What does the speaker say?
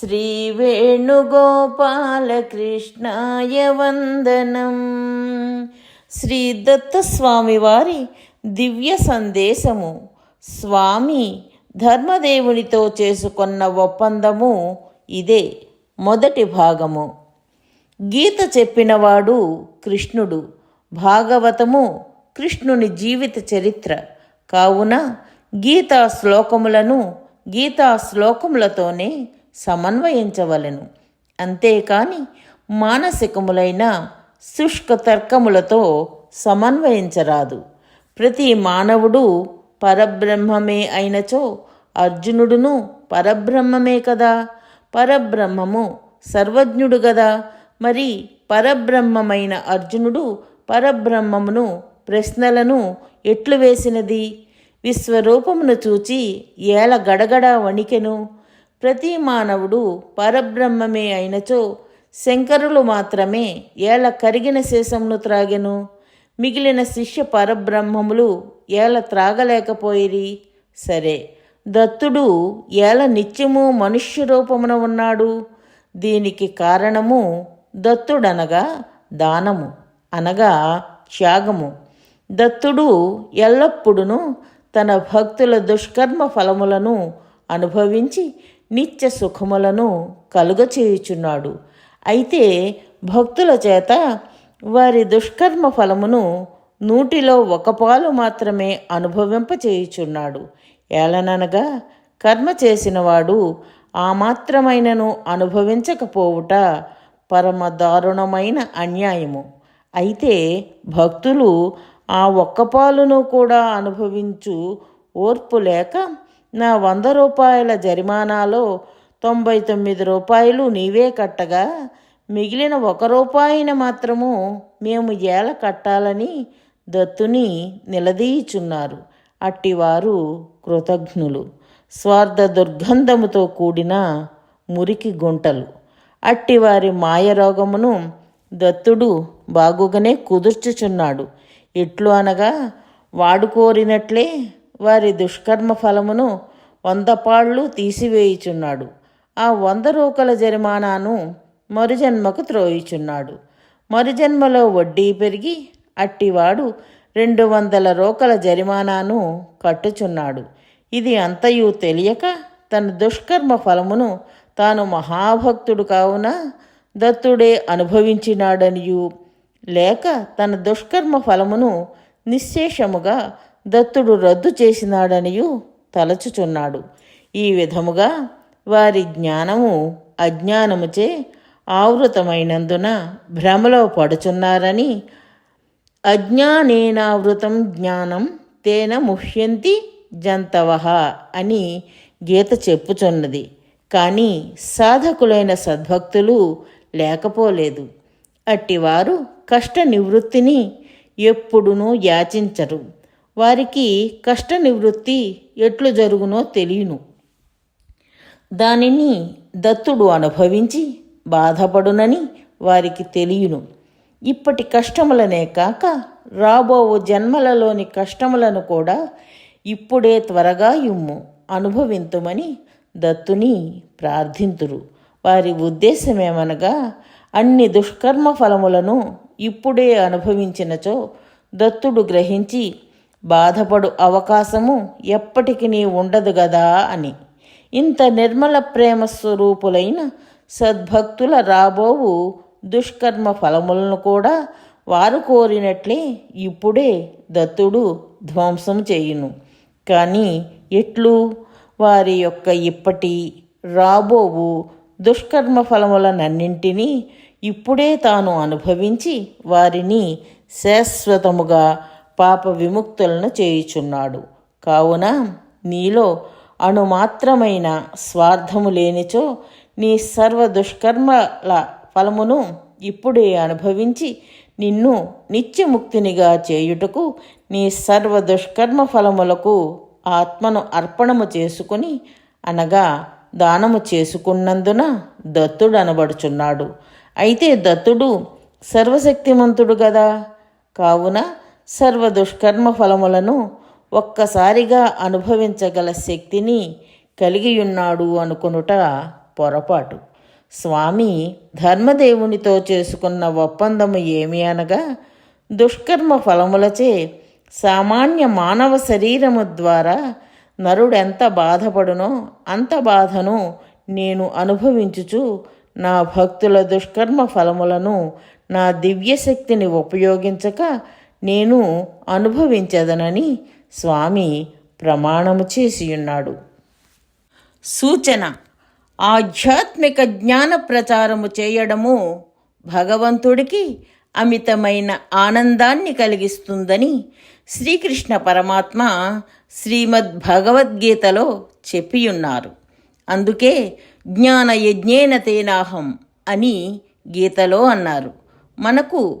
శ్రీవేణుగోపాలకృష్ణాయ వందనం. శ్రీ దత్తస్వామి వారి దివ్య సందేశము స్వామి ధర్మదేవునితో చేసుకున్న ఒప్పందము ఇదే మొదటి భాగము. గీత చెప్పినవాడు కృష్ణుడు భాగవతము కృష్ణుని జీవిత చరిత్ర. కావున గీతా శ్లోకములను గీతా శ్లోకములతోనే సమన్వయించవలెను. అంతేకాని మానసికములైన శుష్క తర్కములతో సమన్వయించరాదు. ప్రతి మానవుడు పరబ్రహ్మమే అయినచో అర్జునుడును పరబ్రహ్మమే కదా? పరబ్రహ్మము సర్వజ్ఞుడు గదా? మరి పరబ్రహ్మమైన అర్జునుడు పరబ్రహ్మమును ప్రశ్నలను ఎట్లు వేసినది విశ్వరూపమును చూచి ఏల గడగడ వణికెను? ప్రతి మానవుడు పరబ్రహ్మమే అయినచో శంకరులు మాత్రమే ఏల కరిగిన శేషమును త్రాగెను. మిగిలిన శిష్య పరబ్రహ్మములు ఏల త్రాగలేకపోయిరి. సరే దత్తుడు ఏల నిత్యము మనుష్య రూపమున ఉన్నాడు. దీనికి కారణము దత్తుడనగా దానము అనగా త్యాగము. దత్తుడు ఎల్లప్పుడూ తన భక్తుల దుష్కర్మ ఫలములను అనుభవించి నిత్య సుఖములను కలుగచేయుచున్నాడు. అయితే భక్తుల చేత వారి దుష్కర్మ ఫలమును నూటిలో ఒక పాలు మాత్రమే అనుభవింపచేయుచున్నాడు. ఏలననగా కర్మ చేసినవాడు ఆ మాత్రమైనను అనుభవించకపోవుట పరమ దారుణమైన అన్యాయము. అయితే భక్తులు ఆ ఒక్క పాలును కూడా అనుభవించు ఓర్పు లేక నా వంద రూపాయల జరిమానాలో తొంభై తొమ్మిది రూపాయలు నీవే కట్టగా మిగిలిన ఒక రూపాయిని మాత్రము మేము ఏల కట్టాలని దత్తుని నిలదీయుచున్నారు అట్టివారు కృతజ్ఞులు. స్వార్థ దుర్గంధముతో కూడిన మురికి గుంటలు. అట్టివారి మాయరోగమును దత్తుడు బాగుగానే కుదుర్చుచున్నాడు. ఇట్లు అనగా వాడు కోరినట్లే వారి దుష్కర్మ ఫలమును వంద పాళ్ళు తీసివేయుచున్నాడు. ఆ వంద రూకల జరిమానాను మరుజన్మకు త్రోయిచున్నాడు. మరుజన్మలో వడ్డీ పెరిగి అట్టివాడు రెండు వందల రూకల జరిమానాను కట్టుచున్నాడు. ఇది అంతయు తెలియక తన దుష్కర్మ ఫలమును తాను మహాభక్తుడు కావున దత్తుడే అనుభవించినాడనియు. లేక తన దుష్కర్మ ఫలమును నిశ్శేషముగా దత్తుడు రద్దు చేసినాడనియు తలచుచున్నాడు. ఈ విధముగా వారి జ్ఞానము అజ్ఞానముచే ఆవృతమైనందున భ్రమలో పడుచున్నారని అజ్ఞానేనావృతం జ్ఞానం తేన ముహ్యంతి జంతవ అని గీత చెప్పుచున్నది. కానీ సాధకులైన సద్భక్తులు లేకపోలేదు. అట్టివారు కష్ట నివృత్తిని ఎప్పుడునూ యాచించరు. వారికి కష్ట నివృత్తి ఎట్లు జరుగునో తెలియను. దానిని దత్తుడు అనుభవించి బాధపడునని వారికి తెలియను. ఇప్పటి కష్టములనే కాక రాబో జన్మలలోని కష్టములను కూడా ఇప్పుడే త్వరగా ఇమ్ము అనుభవింతుమని దత్తుని ప్రార్థింతురు. వారి ఉద్దేశమేమనగా అన్ని దుష్కర్మ ఫలములను ఇప్పుడే అనుభవించినచో దత్తుడు గ్రహించి బాధపడు అవకాశము ఎప్పటికీ ఉండదు గదా అని. ఇంత నిర్మల ప్రేమ స్వరూపులైన సద్భక్తుల రాబోవు దుష్కర్మ ఫలములను కూడా వారు కోరినట్లే ఇప్పుడే దత్తుడు ధ్వంసం చేయును. కానీ ఎట్లు? వారి యొక్క ఇప్పటి రాబోవు దుష్కర్మ ఫలములనన్నింటినీ ఇప్పుడే తాను అనుభవించి వారిని శాశ్వతముగా పాప విముక్తులను చేయుచున్నాడు. కావున నీలో అణుమాత్రమైన స్వార్థము లేనిచో నీ సర్వ దుష్కర్మల ఫలమును ఇప్పుడే అనుభవించి నిన్ను నిత్యముక్తినిగా చేయుటకు నీ సర్వ దుష్కర్మ ఫలములకు ఆత్మను అర్పణము చేసుకుని అనగా దానము చేసుకున్నందున దత్తుడు అనబడుచున్నాడు అయితే దత్తుడు సర్వశక్తిమంతుడు కదా కావున సర్వ దుష్కర్మ ఫలములను ఒక్కసారిగా అనుభవించగల శక్తిని కలిగియున్నాడు అనుకునుట పొరపాటు. స్వామి ధర్మదేవునితో చేసుకున్న ఒప్పందము ఏమి అనగా దుష్కర్మ ఫలములచే సామాన్య మానవ శరీరము ద్వారా నరుడెంత బాధపడునో అంత బాధను నేను అనుభవించుచు నా భక్తుల దుష్కర్మ ఫలములను నా దివ్యశక్తిని ఉపయోగించక నేను అనుభవించదనని స్వామి ప్రమాణము చేసియున్నాడు. సూచన ఆధ్యాత్మిక జ్ఞాన ప్రచారము చేయడము భగవంతుడికి అమితమైన ఆనందాన్ని కలిగిస్తుందని శ్రీకృష్ణ పరమాత్మ శ్రీమద్ భగవద్గీతలో చెప్పియున్నారు. అందుకే జ్ఞాన యజ్ఞేన తేనాహం అని గీతలో అన్నారు. మనకు